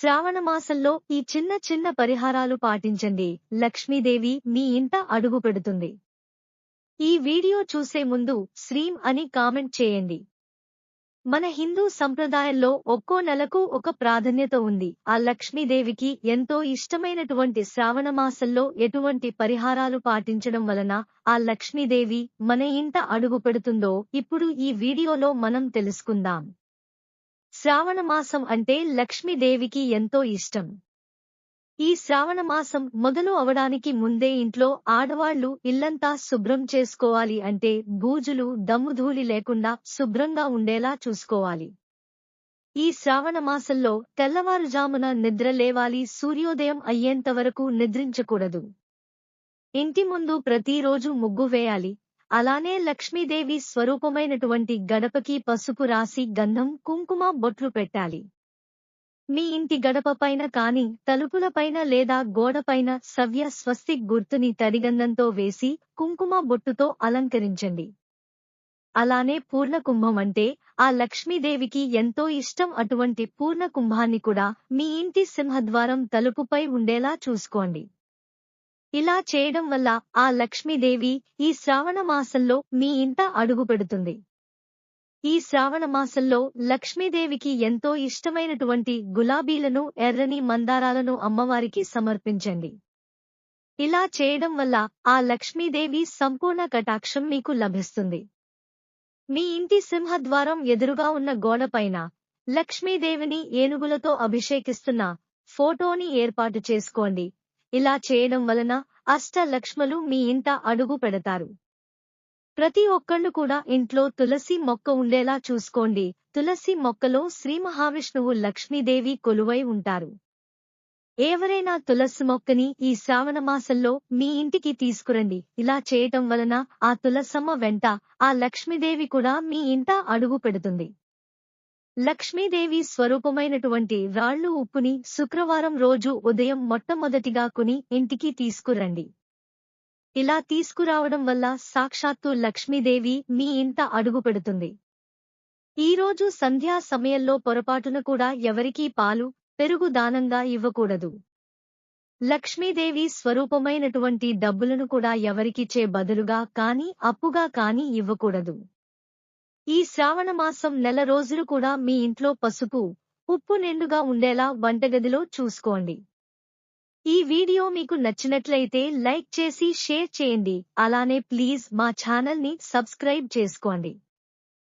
శ్రావణమాసంలో ఈ చిన్న చిన్న పరిహారాలు పాటించండి. లక్ష్మీదేవి మీ ఇంట అడుగు పెడుతుంది. ఈ వీడియో చూసే ముందు శ్రీం అని కామెంట్ చేయండి. మన హిందూ సంప్రదాయంలో ఒక్కో నెలకు ఒక ప్రాధాన్యత ఉంది. ఆ లక్ష్మీదేవికి ఎంతో ఇష్టమైనటువంటి శ్రావణ మాసంలో ఎటువంటి పరిహారాలు పాటించడం వలన ఆ లక్ష్మీదేవి మన ఇంట అడుగు పెడుతుందో ఇప్పుడు ఈ వీడియోలో మనం తెలుసుకుందాం. శ్రావణమాసం అంటే లక్ష్మీదేవికి ఎంతో ఇష్టం. ఈ శ్రావణమాసం మొదలు అవడానికి ముందే ఇంట్లో ఆడవాళ్ళు ఇల్లంతా శుభ్రం చేసుకోవాలి అంటే బూజులు దమ్ముధూళి లేకుండా శుభ్రంగా ఉండేలా చూసుకోవాలి. ఈ శ్రావణ మాసంలో తెల్లవారుజామున నిద్ర లేవాలి సూర్యోదయం అయ్యేంత వరకు నిద్రించకూడదు. ఇంటి ముందు ప్రతిరోజు ముగ్గు వేయాలి అలానే లక్ష్మీదేవి స్వరూపమైనటువంటి గడపకి పసుపు రాసి గంధం కుంకుమ బొట్లు పెట్టాలి. మీ ఇంటి గడప పైన కాని తలుపులపైన లేదా గోడపైన సవ్య స్వస్తి గుర్తుని తడిగంధంతో వేసి కుంకుమ బొట్టుతో అలంకరించండి. అలానే పూర్ణ కుంభం అంటే ఆ లక్ష్మీదేవికి ఎంతో ఇష్టం అటువంటి పూర్ణ కుంభాన్ని కూడా మీ ఇంటి సింహద్వారం తలుపుపై ఉండేలా చూసుకోండి. ఇలా చేయడం వల్ల ఆ లక్ష్మీదేవి ఈ శ్రావణ మాసంలో మీ ఇంట అడుగు పెడుతుంది. ఈ శ్రావణ మాసంలో లక్ష్మీదేవికి ఎంతో ఇష్టమైనటువంటి గులాబీలను ఎర్రని మందారాలను అమ్మవారికి సమర్పించండి. ఇలా చేయడం వల్ల ఆ లక్ష్మీదేవి సంపూర్ణ కటాక్షం మీకు లభిస్తుంది. మీ ఇంటి సింహద్వారం ఎదురుగా ఉన్న గోడపైన లక్ష్మీదేవిని ఏనుగులతో అభిషేకిస్తున్న ఫోటోని ఏర్పాటు చేసుకోండి. ఇలా చేయడం వలన అష్ట లక్ష్మలు మీ ఇంట అడుగు పెడతారు. ప్రతి ఒక్కళ్ళు కూడా ఇంట్లో తులసి మొక్క ఉండేలా చూసుకోండి. తులసి మొక్కలో శ్రీ మహావిష్ణువు లక్ష్మీదేవి కొలువై ఉంటారు. ఎవరైనా తులసి మొక్కని ఈ శ్రావణ మాసంలో మీ ఇంటికి తీసుకురండి. ఇలా చేయటం వలన ఆ తులసమ్మ వెంట ఆ లక్ష్మీదేవి కూడా మీ ఇంట అడుగు పెడుతుంది. లక్ష్మీదేవి స్వరూపమైనటువంటి రాళ్ళు ఉప్పుని శుక్రవారం రోజు ఉదయం మొట్టమొదటిగా కొని ఇంటికి తీసుకురండి. ఇలా తీసుకురావడం వల్ల సాక్షాత్తు లక్ష్మీదేవి మీ ఇంట అడుగు పెడుతుంది. ఈరోజు సంధ్యా సమయంలో పొరపాటున కూడా ఎవరికీ పాలు పెరుగు దానంగా ఇవ్వకూడదు. లక్ష్మీదేవి స్వరూపమైనటువంటి డబ్బులను కూడా ఎవరికిచ్చే బదులుగా కాని అప్పుగా కాని ఇవ్వకూడదు. ఈ శ్రావణ మాసం నెల రోజులు కూడా మీ ఇంట్లో పసుపు ఉప్పు నిండుగా ఉండేలా వంటగదిలో చూసుకోండి. ఈ వీడియో మీకు నచ్చినట్లయితే లైక్ చేసి షేర్ చేయండి. అలానే ప్లీజ్ మా ఛానల్ని సబ్స్క్రైబ్ చేసుకోండి.